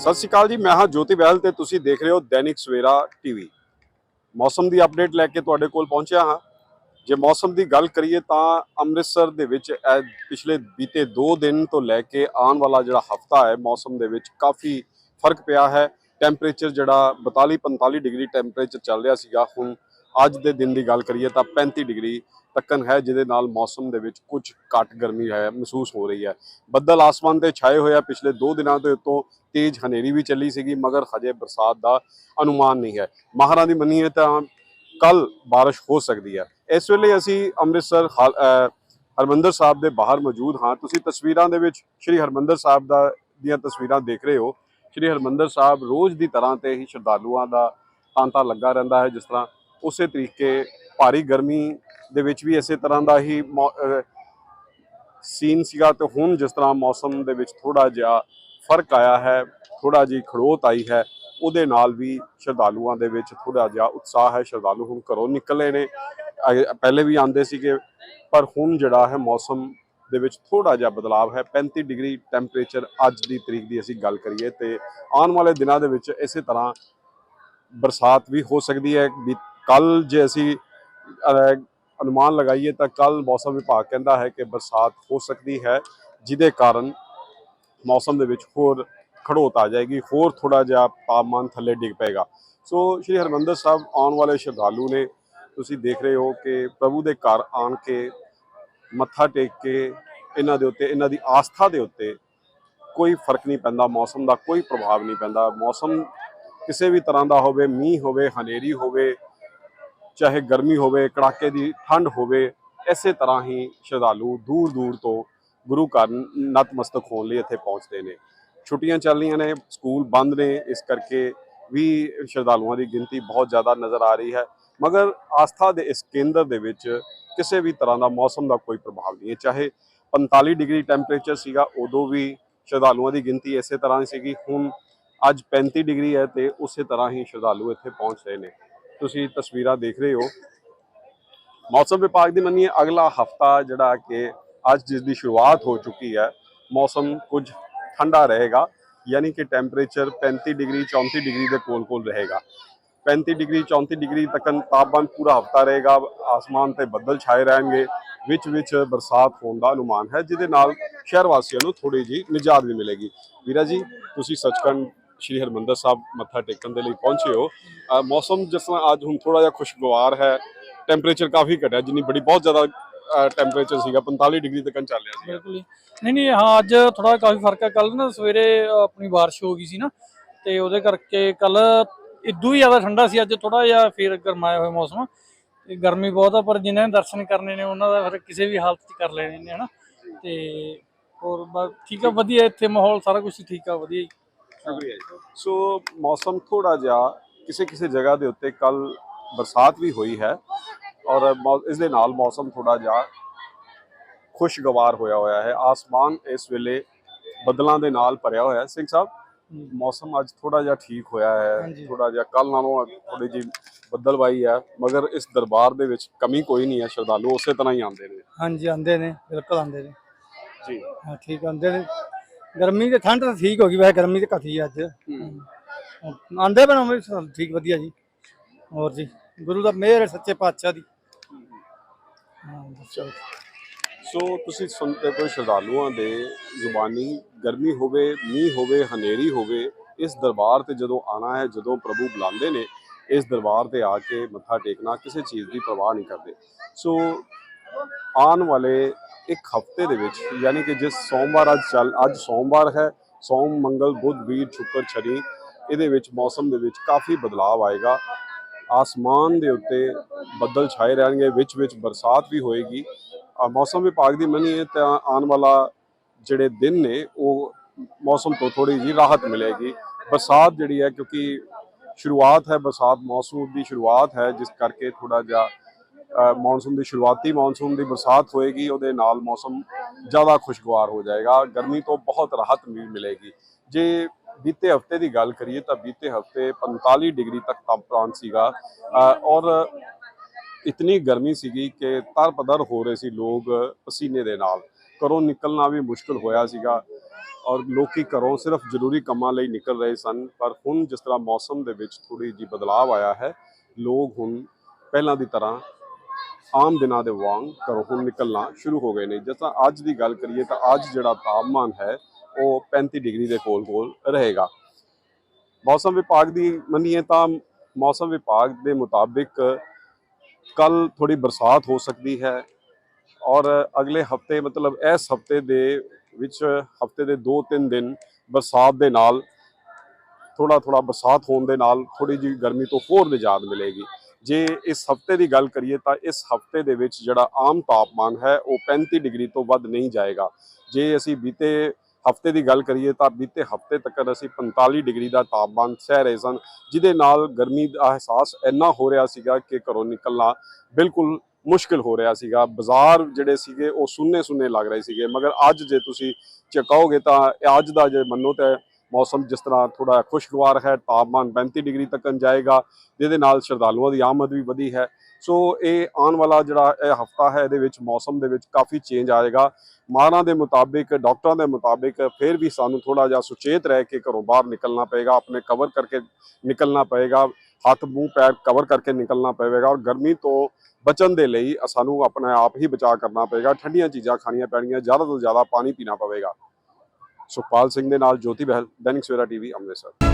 ਸਤਿ ਸ਼੍ਰੀ ਅਕਾਲ ਜੀ, ਮੈਂ ਹਾਂ ਜੋਤੀ ਬਹਿਲ ਤੇ ਤੁਸੀਂ ਦੇਖ ਰਹੇ ਹੋ ਦੈਨਿਕ ਸਵੇਰਾ ਟੀਵੀ। ਮੌਸਮ ਦੀ ਅਪਡੇਟ ਲੈ ਕੇ ਤੁਹਾਡੇ ਕੋਲ ਪਹੁੰਚਿਆ ਹਾਂ। ਜੇ ਮੌਸਮ ਦੀ ਗੱਲ ਕਰੀਏ ਤਾਂ ਅੰਮ੍ਰਿਤਸਰ ਦੇ ਵਿੱਚ ਪਿਛਲੇ ਬੀਤੇ 2 ਦਿਨ ਤੋਂ ਲੈ ਕੇ ਆਉਣ ਵਾਲਾ ਜਿਹੜਾ ਹਫਤਾ ਹੈ, ਮੌਸਮ ਦੇ ਵਿੱਚ ਕਾਫੀ ਫ਼ਰਕ ਪਿਆ ਹੈ। ਟੈਂਪਰੇਚਰ ਜਿਹੜਾ 42 45 ਡਿਗਰੀ ਟੈਂਪਰੇਚਰ ਚੱਲ ਰਿਹਾ ਸੀਗਾ। ਹੁਣ ਅੱਜ ਦੇ ਦਿਨ ਦੀ ਗੱਲ ਕਰੀਏ ਤਾਂ 35 ਡਿਗਰੀ ਤੱਕਨ ਹੈ ਜਿਹਦੇ ਨਾਲ ਮੌਸਮ ਦੇ ਵਿੱਚ ਕੁਝ ਘੱਟ ਗਰਮੀ ਹੈ ਮਹਿਸੂਸ ਹੋ ਰਹੀ ਹੈ ਬੱਦਲ ਆਸਮਾਨ ਤੇ ਛਾਏ ਹੋਏ ਆ ਪਿਛਲੇ 2 ਦਿਨਾਂ ਤੋਂ ਉੱਤੋਂ ਤੇਜ਼ ਹਨੇਰੀ ਵੀ ਚੱਲੀ ਸੀਗੀ ਮਗਰ ਹਜੇ ਬਰਸਾਤ ਦਾ ਅਨੁਮਾਨ ਨਹੀਂ ਹੈ ਮਾਹਰਾਂ ਦੀ ਮੰਨੀਏ ਤਾਂ ਕੱਲ بارش ਹੋ ਸਕਦੀ ਹੈ ਇਸ ਵੇਲੇ ਅਸੀਂ ਅੰਮ੍ਰਿਤਸਰ ਹਾਲ- ਅਹ ਹਰਮੰਦਰ ਸਾਹਿਬ ਦੇ ਬਾਹਰ ਮੌਜੂਦ ਹਾਂ ਤੁਸੀਂ ਤਸਵੀਰਾਂ ਦੇ ਵਿੱਚ ਸ਼੍ਰੀ ਹਰਮੰਦਰ ਸਾਹਿਬ ਦਾ ਦੀਆਂ ਤਸਵੀਰਾਂ ਦੇਖ ਰਹੇ ਹੋ ਸ਼੍ਰੀ ਹਰਮੰਦਰ ਸਾਹਿਬ ਰੋਜ਼ ਦੀ ਤਰ੍ਹਾਂ ਤੇ ਹੀ ਸ਼ਰਧਾਲੂਆਂ ਦਾ ਤਾਂਤਾ ਲੱਗਾ ਰਹਿੰਦਾ ਹੈ ਜਿਸ ਤਰ੍ਹਾਂ ਉਸੇ ਤਰੀਕੇ ਭਾਰੀ ਗਰਮੀ ਦੇ ਵਿੱਚ ਵੀ ਇਸੇ ਤਰ੍ਹਾਂ ਦਾ ਹੀ ਮੌ- ਸੀਨ ਸੀਗਾ ਤੇ ਹੁਣ ਜਿਸ ਤਰ੍ਹਾਂ ਮੌਸਮ ਦੇ ਵਿੱਚ ਥੋੜਾ ਜਿਹਾ ਫ਼ਰਕ ਆਇਆ ਹੈ ਥੋੜਾ ਜਿਹੀ ਖੜੋਤ ਆਈ ਹੈ, ਉਹਦੇ ਨਾਲ ਵੀ ਸ਼ਰਧਾਲੂਆਂ ਦੇ ਵਿੱਚ ਥੋੜਾ ਜਿਹਾ ਉਤਸ਼ਾਹ ਹੈ, ਸ਼ਰਧਾਲੂ ਹੁਣ ਘਰੋਂ ਨਿਕਲੇ ਨੇ। ਪਹਿਲੇ ਵੀ ਆਂਦੇ ਸੀਗੇ, ਪਰ ਹੁਣ ਜਿਹੜਾ ਹੈ ਮੌਸਮ ਦੇ ਵਿੱਚ ਥੋੜਾ ਜਿਹਾ ਬਦਲਾਅ ਹੈ। 35 ਡਿਗਰੀ ਟੈਂਪਰੇਚਰ ਅੱਜ ਦੀ ਤਰੀਕ ਦੀ ਅਸੀਂ ਗੱਲ ਕਰੀਏ ਤੇ ਆਉਣ ਵਾਲੇ ਦਿਨਾਂ ਦੇ ਵਿੱਚ ਇਸੇ ਤਰ੍ਹਾਂ ਬਰਸਾਤ ਵੀ ਹੋ ਸਕਦੀ ਹੈ ਕੱਲ ਜੇ ਅਸੀਂ ਅਨੁਮਾਨ ਲਗਾਈਏ ਤਾਂ ਕੱਲ ਮੌਸਮ ਵਿਭਾਗ ਕਹਿੰਦਾ ਹੈ ਕਿ ਬਰਸਾਤ ਹੋ ਸਕਦੀ ਹੈ, ਜਿਹਦੇ ਕਾਰਨ ਮੌਸਮ ਦੇ ਵਿੱਚ ਹੋਰ ਖੜੋਤ ਆ ਜਾਏਗੀ, ਹੋਰ ਥੋੜਾ ਜਿਹਾ ਤਾਪਮਾਨ ਥੱਲੇ ਡਿੱਗ ਪਏਗਾ। ਸੋ ਸ਼੍ਰੀ ਹਰਮੰਦਰ ਸਾਹਿਬ ਆਉਣ ਵਾਲੇ ਸ਼ਰਧਾਲੂ ਨੇ, ਤੁਸੀਂ ਦੇਖ ਰਹੇ ਹੋ ਕਿ ਪ੍ਰਭੂ ਦੇ ਘਰ ਆਣ ਕੇ ਮੱਥਾ ਟੇਕ ਕੇ ਇਹਨਾਂ ਦੇ ਉੱਤੇ, ਇਹਨਾਂ ਦੀ ਆਸਥਾ ਦੇ ਉੱਤੇ ਕੋਈ ਫ਼ਰਕ ਨਹੀਂ ਪੈਂਦਾ, ਮੌਸਮ ਦਾ ਕੋਈ ਪ੍ਰਭਾਵ ਨਹੀਂ ਪੈਂਦਾ। ਮੌਸਮ ਕਿਸੇ ਵੀ ਤਰ੍ਹਾਂ ਦਾ ਹੋਵੇ, ਮੀਂਹ ਹੋਵੇ, ਹਨੇਰੀ ਹੋਵੇ ਚਾਹੇ ਗਰਮੀ ਹੋਵੇ, ਕੜਾਕੇ ਦੀ ਠੰਡ ਹੋਵੇ, ਇਸੇ ਤਰ੍ਹਾਂ ਹੀ ਸ਼ਰਧਾਲੂ ਦੂਰ ਦੂਰ ਤੋਂ ਗੁਰੂ ਘਰ ਨਤਮਸਤਕ ਹੋਣ ਲਈ ਇੱਥੇ ਪਹੁੰਚਦੇ ਨੇ। ਛੁੱਟੀਆਂ ਚੱਲ ਰਹੀਆਂ ਨੇ, ਸਕੂਲ ਬੰਦ ਨੇ, ਇਸ ਕਰਕੇ ਵੀ ਸ਼ਰਧਾਲੂਆਂ ਦੀ ਗਿਣਤੀ ਬਹੁਤ ਜ਼ਿਆਦਾ ਨਜ਼ਰ ਆ ਰਹੀ ਹੈ। ਮਗਰ ਆਸਥਾ ਦੇ ਇਸ ਕੇਂਦਰ ਦੇ ਵਿੱਚ ਕਿਸੇ ਵੀ ਤਰ੍ਹਾਂ ਦਾ ਮੌਸਮ ਦਾ ਕੋਈ ਪ੍ਰਭਾਵ ਨਹੀਂ ਹੈ। ਚਾਹੇ 45 ਡਿਗਰੀ ਟੈਂਪਰੇਚਰ ਸੀਗਾ, ਉਦੋਂ ਵੀ ਸ਼ਰਧਾਲੂਆਂ ਦੀ ਗਿਣਤੀ ਇਸੇ ਤਰ੍ਹਾਂ ਹੀ ਸੀਗੀ। ਹੁਣ ਅੱਜ 35 ਡਿਗਰੀ ਹੈ ਤੇ ਉਸੇ ਤਰ੍ਹਾਂ ਹੀ ਸ਼ਰਧਾਲੂ ਇੱਥੇ ਪਹੁੰਚ ਰਹੇ ਨੇ। ਤੁਸੀਂ ਤਸਵੀਰਾਂ ਦੇਖ ਰਹੇ ਹੋ। ਮੌਸਮ ਵਿਭਾਗ ਦੀ ਮੰਨੀਏ ਅਗਲਾ ਹਫਤਾ ਜਿਹੜਾ ਕਿ ਅੱਜ ਜਿਸ ਦੀ ਸ਼ੁਰੂਆਤ ਹੋ ਚੁੱਕੀ ਹੈ, ਮੌਸਮ ਕੁਝ ਠੰਡਾ ਰਹੇਗਾ, ਯਾਨੀ ਕਿ ਟੈਂਪਰੇਚਰ 35 ਡਿਗਰੀ 34 ਡਿਗਰੀ ਦੇ ਕੋਲ-ਕੋਲ ਰਹੇਗਾ। 35 ਡਿਗਰੀ 34 ਡਿਗਰੀ ਤੱਕ ਤਾਪਮਾਨ ਪੂਰਾ ਹਫਤਾ ਰਹੇਗਾ, ਆਸਮਾਨ ਤੇ ਬੱਦਲ ਛਾਏ ਰਹਿਣਗੇ, ਵਿੱਚ ਵਿੱਚ ਬਰਸਾਤ ਹੋਣ ਦਾ ਅਨੁਮਾਨ ਹੈ, ਜਿਹਦੇ ਨਾਲ ਸ਼ਹਿਰ ਵਾਸੀਆਂ ਨੂੰ ਥੋੜੀ ਜੀ ਨਿਜਾਤ ਵੀ ਮਿਲੇਗੀ। ਵੀਰਾ ਜੀ, ਤੁਸੀਂ ਸੱਚਖੰਡ ਸ਼੍ਰੀ ਹਰਮੰਦਰ ਸਾਹਿਬ ਮੱਥਾ ਟੇਕਣ ਦੇ ਲਈ ਪਹੁੰਚੇ ਹੋ। ਅਹ ਮੌਸਮ ਜਿਸ ਤਰ੍ਹਾਂ ਅੱਜ ਹੁਣ ਥੋੜਾ ਜਿਹਾ ਖੁਸ਼ਗਵਾਰ ਹੈ ਟੈਂਪਰੇਚਰ ਕਾਫੀ ਘਟਿਆ, ਜਿੰਨੀ ਬੜੀ ਬਹੁਤ ਜ਼ਿਆਦਾ ਟੈਂਪਰੇਚਰ ਸੀਗਾ 45 ਡਿਗਰੀ ਤੱਕ ਚੱਲ ਰਿਹਾ ਸੀ ਬਿਲਕੁਲ ਨਹੀਂ ਨਹੀਂ, ਹਾਂ, ਅੱਜ ਥੋੜਾ ਕਾਫੀ ਫ਼ਰਕ ਹੈ। ਕੱਲ ਨਾ ਸਵੇਰੇ ਆਪਣੀ ਬਾਰਿਸ਼ ਹੋ ਗਈ ਸੀ ਨਾ, ਤੇ ਉਹਦੇ ਕਰਕੇ ਕੱਲ ਇਦੋਂ ਹੀ ਜ਼ਿਆਦਾ ਠੰਡਾ ਸੀ, ਅੱਜ ਥੋੜਾ ਜਿਹਾ ਫੇਰ ਗਰਮਾਇਆ ਹੋਇਆ ਮੌਸਮ। ਗਰਮੀ ਬਹੁਤ ਆ, ਪਰ ਜਿਨ੍ਹਾਂ ਨੇ ਦਰਸ਼ਨ ਕਰਨੇ ਨੇ, ਉਹਨਾਂ ਦਾ ਫਿਰ ਕਿਸੇ ਵੀ ਹਾਲਤ 'ਚ ਕਰ ਲੈਣੇ ਨੇ, ਹਨਾ। ਤੇ ਹੋਰ ਠੀਕ ਆ, ਵਧੀਆ ਇੱਥੇ ਮਾਹੌਲ, ਸਾਰਾ ਕੁਝ ਠੀਕ ਆ, ਵਧੀਆ ਸ਼ੁਕਰੀਆ ਜੀ। ਸੋ ਮੌਸਮ ਥੋੜਾ ਜਿਹਾ ਕਿਸੇ ਕਿਸੇ ਜਗ੍ਹਾ ਦੇ ਉੱਤੇ ਕੱਲ ਬਰਸਾਤ ਵੀ ਹੋਈ ਹੈ ਔਰ ਇਸ ਦੇ ਨਾਲ ਮੌਸਮ ਥੋੜਾ ਜਿਹਾ ਖੁਸ਼ਗਵਾਰ ਹੋਇਆ ਹੋਇਆ ਹੈ। ਆਸਮਾਨ ਇਸ ਵੇਲੇ ਬੱਦਲਾਂ ਦੇ ਨਾਲ ਭਰਿਆ ਹੋਇਆ ਹੈ। ਸਿੰਘ ਸਾਹਿਬ ਮੌਸਮ ਅੱਜ ਥੋੜਾ ਜਿਹਾ ਠੀਕ ਹੋਇਆ ਹੈ। ਥੋੜਾ ਜਿਹਾ ਕੱਲ ਨਾਲੋਂ ਥੋੜੀ ਜੀ ਬੱਦਲਵਾਈ ਹੈ ਮਗਰ ਇਸ ਦਰਬਾਰ ਦੇ ਵਿੱਚ ਕਮੀ ਕੋਈ ਨਹੀਂ ਹੈ ਸ਼ਰਧਾਲੂ ਉਸੇ ਤਰ੍ਹਾਂ ਹੀ ਆਉਂਦੇ ਨੇ। ਹਾਂਜੀ ਆਂਦੇ ਨੇ ਬਿਲਕੁਲ ਆਂਦੇ ਨੇ। ਜੀ। ਹਾਂ ਠੀਕ ਆਂਦੇ ਨੇ। ਗਰਮੀ ਤੇ ਠੰਡ ਤਾਂ ਠੀਕ ਹੋ ਗਈ ਵੈਸੇ ਗਰਮੀ ਤੇ ਘਟੀ ਅੱਜ। ਆਂਦੇ ਬਣਾ ਠੀਕ ਵਧੀਆ ਜੀ। ਹੋਰ ਜੀ ਗੁਰੂ ਦਾ ਮਿਹਰ ਹੈ ਸੱਚੇ ਪਾਤਸ਼ਾਹ ਦੀ। ਸੋ ਤੁਸੀਂ ਸੁਣਦੇ ਕੋਈ ਸ਼ਰਧਾਲੂਆਂ ਦੇ ਜ਼ੁਬਾਨੀ ਗਰਮੀ ਹੋਵੇ ਮੀਂਹ ਹੋਵੇ ਹਨੇਰੀ ਹੋਵੇ ਇਸ ਦਰਬਾਰ ਤੇ ਜਦੋਂ ਆਣਾ ਹੈ ਜਦੋਂ ਪ੍ਰਭੂ ਬੁਲਾਉਂਦੇ ਨੇ ਇਸ ਦਰਬਾਰ ਤੇ ਆ ਕੇ ਮੱਥਾ ਟੇਕਣਾ ਕਿਸੇ ਚੀਜ਼ ਦੀ ਪਰਵਾਹ ਨਹੀਂ ਕਰਦੇ। ਸੋ ਆਉਣ ਵਾਲੇ ਇੱਕ ਹਫ਼ਤੇ ਦੇ ਵਿੱਚ, ਯਾਨੀ ਕਿ ਜਿਸ ਸੋਮਵਾਰ ਅੱਜ ਚੱਲ, ਅੱਜ ਸੋਮਵਾਰ ਹੈ, ਸੋਮ, ਮੰਗਲ, ਬੁੱਧ, ਵੀਰ, ਸ਼ੁੱਕਰ, ਸ਼ਨੀ, ਇਹਦੇ ਵਿੱਚ ਮੌਸਮ ਦੇ ਵਿੱਚ ਕਾਫੀ ਬਦਲਾਅ ਆਏਗਾ। ਆਸਮਾਨ ਦੇ ਉੱਤੇ ਬੱਦਲ ਛਾਏ ਰਹਿਣਗੇ, ਵਿੱਚ ਵਿੱਚ ਬਰਸਾਤ ਵੀ ਹੋਏਗੀ। ਮੌਸਮ ਵਿਭਾਗ ਦੀ ਮੰਨੀਏ ਤਾਂ ਆਉਣ ਵਾਲਾ ਜਿਹੜੇ ਦਿਨ ਨੇ, ਉਹ ਮੌਸਮ ਤੋਂ ਥੋੜੀ ਜੀ ਰਾਹਤ ਮਿਲੇਗੀ। ਬਰਸਾਤ ਜਿਹੜੀ ਹੈ, ਕਿਉਂਕਿ ਸ਼ੁਰੂਆਤ ਹੈ, ਬਰਸਾਤ ਮੌਸਮ ਦੀ ਸ਼ੁਰੂਆਤ ਹੈ, ਜਿਸ ਕਰਕੇ ਥੋੜਾ ਜਿਹਾ ਮੌਨਸੂਨ ਦੀ ਸ਼ੁਰੂਆਤੀ ਮੌਨਸੂਨ ਦੀ ਬਰਸਾਤ ਹੋਏਗੀ, ਉਹਦੇ ਨਾਲ ਮੌਸਮ ਜ਼ਿਆਦਾ ਖੁਸ਼ਗਵਾਰ ਹੋ ਜਾਏਗਾ, ਗਰਮੀ ਤੋਂ ਬਹੁਤ ਰਾਹਤ ਵੀ ਮਿਲੇਗੀ। ਜੇ ਬੀਤੇ ਹਫ਼ਤੇ ਦੀ ਗੱਲ ਕਰੀਏ ਤਾਂ ਬੀਤੇ ਹਫ਼ਤੇ 45 ਡਿਗਰੀ ਤੱਕ ਤਾਪਮਾਨ ਸੀਗਾ ਔਰ ਇਤਨੀ ਗਰਮੀ ਸੀਗੀ ਕਿ ਤਰ ਪਦਰ ਹੋ ਰਹੇ ਸੀ ਲੋਕ ਪਸੀਨੇ ਦੇ ਨਾਲ। ਘਰੋਂ ਨਿਕਲਣਾ ਵੀ ਮੁਸ਼ਕਲ ਹੋਇਆ ਸੀਗਾ ਔਰ ਲੋਕੀ ਘਰੋਂ ਸਿਰਫ ਜ਼ਰੂਰੀ ਕੰਮਾਂ ਲਈ ਨਿਕਲ ਰਹੇ ਸਨ, ਪਰ ਹੁਣ ਜਿਸ ਤਰ੍ਹਾਂ ਮੌਸਮ ਦੇ ਵਿੱਚ ਥੋੜੀ ਜਿਹੀ ਬਦਲਾਅ ਆਇਆ ਹੈ, ਲੋਕ ਹੁਣ ਪਹਿਲਾਂ ਦੀ ਤਰ੍ਹਾਂ ਆਮ ਦਿਨਾਂ ਦੇ ਵਾਂਗ ਘਰੋਂ ਹੁਣ ਨਿਕਲਣਾ ਸ਼ੁਰੂ ਹੋ ਗਏ ਨੇ। ਜਿਸ ਤਰ੍ਹਾਂ ਅੱਜ ਦੀ ਗੱਲ ਕਰੀਏ ਤਾਂ ਅੱਜ ਜਿਹੜਾ ਤਾਪਮਾਨ ਹੈ, ਉਹ 35 ਡਿਗਰੀ ਦੇ ਕੋਲ-ਕੋਲ ਰਹੇਗਾ। ਮੌਸਮ ਵਿਭਾਗ ਦੀ ਮੰਨੀਏ ਤਾਂ ਮੌਸਮ ਵਿਭਾਗ ਦੇ ਮੁਤਾਬਿਕ ਕੱਲ ਥੋੜੀ ਬਰਸਾਤ ਹੋ ਸਕਦੀ ਹੈ ਔਰ ਅਗਲੇ ਹਫ਼ਤੇ ਮਤਲਬ ਇਸ ਹਫ਼ਤੇ ਦੇ ਵਿੱਚ ਹਫ਼ਤੇ ਦੇ 2-3 ਦਿਨ ਬਰਸਾਤ ਦੇ ਨਾਲ ਥੋੜਾ ਥੋੜਾ ਬਰਸਾਤ ਹੋਣ ਦੇ ਨਾਲ ਥੋੜੀ ਜਿਹੀ ਗਰਮੀ ਤੋਂ ਹੋਰ ਨਿਜਾਤ ਮਿਲੇਗੀ। ਜੇ ਇਸ ਹਫ਼ਤੇ ਦੀ ਗੱਲ ਕਰੀਏ ਤਾਂ ਇਸ ਹਫ਼ਤੇ ਦੇ ਵਿੱਚ ਜਿਹੜਾ ਆਮ ਤਾਪਮਾਨ ਹੈ ਉਹ 35 ਡਿਗਰੀ ਤੋਂ ਵੱਧ ਨਹੀਂ ਜਾਏਗਾ। ਜੇ ਅਸੀਂ ਬੀਤੇ ਹਫ਼ਤੇ ਦੀ ਗੱਲ ਕਰੀਏ ਤਾਂ ਬੀਤੇ ਹਫ਼ਤੇ ਤੱਕ ਅਸੀਂ 45 ਡਿਗਰੀ ਦਾ ਤਾਪਮਾਨ ਸਹਿ ਰਹੇ ਸਨ, ਜਿਹਦੇ ਨਾਲ ਗਰਮੀ ਦਾ ਅਹਿਸਾਸ ਇੰਨਾ ਹੋ ਰਿਹਾ ਸੀਗਾ ਕਿ ਘਰੋਂ ਨਿਕਲਣਾ ਬਿਲਕੁਲ ਮੁਸ਼ਕਿਲ ਹੋ ਰਿਹਾ ਸੀਗਾ। ਬਾਜ਼ਾਰ ਜਿਹੜੇ ਸੀਗੇ ਉਹ ਸੁੰਨੇ ਸੁੰਨੇ ਲੱਗ ਰਹੇ ਸੀਗੇ, ਮਗਰ ਅੱਜ ਜੇ ਤੁਸੀਂ ਚਕਾਓਗੇ ਤਾਂ ਅੱਜ ਦਾ ਜੇ ਮੰਨੋ ਤਾਂ ਮੌਸਮ ਜਿਸ ਤਰ੍ਹਾਂ ਥੋੜਾ ਖੁਸ਼ਗਵਾਰ ਹੈ, ਤਾਪਮਾਨ 35 ਡਿਗਰੀ ਤੱਕ ਜਾਏਗਾ, ਜਿਹਦੇ ਨਾਲ ਸ਼ਰਧਾਲੂਆਂ ਦੀ ਆਮਦ ਵੀ ਵਧੀ ਹੈ। ਸੋ ਇਹ ਆਉਣ ਵਾਲਾ ਜਿਹੜਾ ਇਹ ਹਫਤਾ ਹੈ, ਇਹਦੇ ਵਿੱਚ ਮੌਸਮ ਦੇ ਵਿੱਚ ਕਾਫੀ ਚੇਂਜ ਆਏਗਾ। ਮਾਹਰਾਂ ਦੇ ਮੁਤਾਬਿਕ, ਡਾਕਟਰਾਂ ਦੇ ਮੁਤਾਬਿਕ ਫਿਰ ਵੀ ਸਾਨੂੰ ਥੋੜਾ ਜਿਹਾ ਸੁਚੇਤ ਰਹਿ ਕੇ ਘਰੋਂ ਬਾਹਰ ਨਿਕਲਣਾ ਪਏਗਾ, ਆਪਣੇ ਕਵਰ ਕਰਕੇ ਨਿਕਲਣਾ ਪਏਗਾ, ਹੱਥ, ਮੂੰਹ, ਪੈਰ ਕਵਰ ਕਰਕੇ ਨਿਕਲਣਾ ਪਵੇਗਾ ਔਰ ਗਰਮੀ ਤੋਂ ਬਚਣ ਦੇ ਲਈ ਸਾਨੂੰ ਆਪਣੇ ਆਪ ਹੀ ਬਚਾਅ ਕਰਨਾ ਪਏਗਾ, ਠੰਡੀਆਂ ਚੀਜ਼ਾਂ ਖਾਣੀਆਂ ਪੈਣਗੀਆਂ ਜ਼ਿਆਦਾ ਤੋਂ ਜ਼ਿਆਦਾ ਪਾਣੀ ਪੀਣਾ ਪਵੇਗਾ। ਸੁਖਪਾਲ ਸਿੰਘ ਦੇ ਨਾਲ ਜੋਤੀ ਬਹਿਲ ਦੈਨਿਕ ਸਵੇਰਾ ਟੀਵੀ ਅੰਮ੍ਰਿਤਸਰ।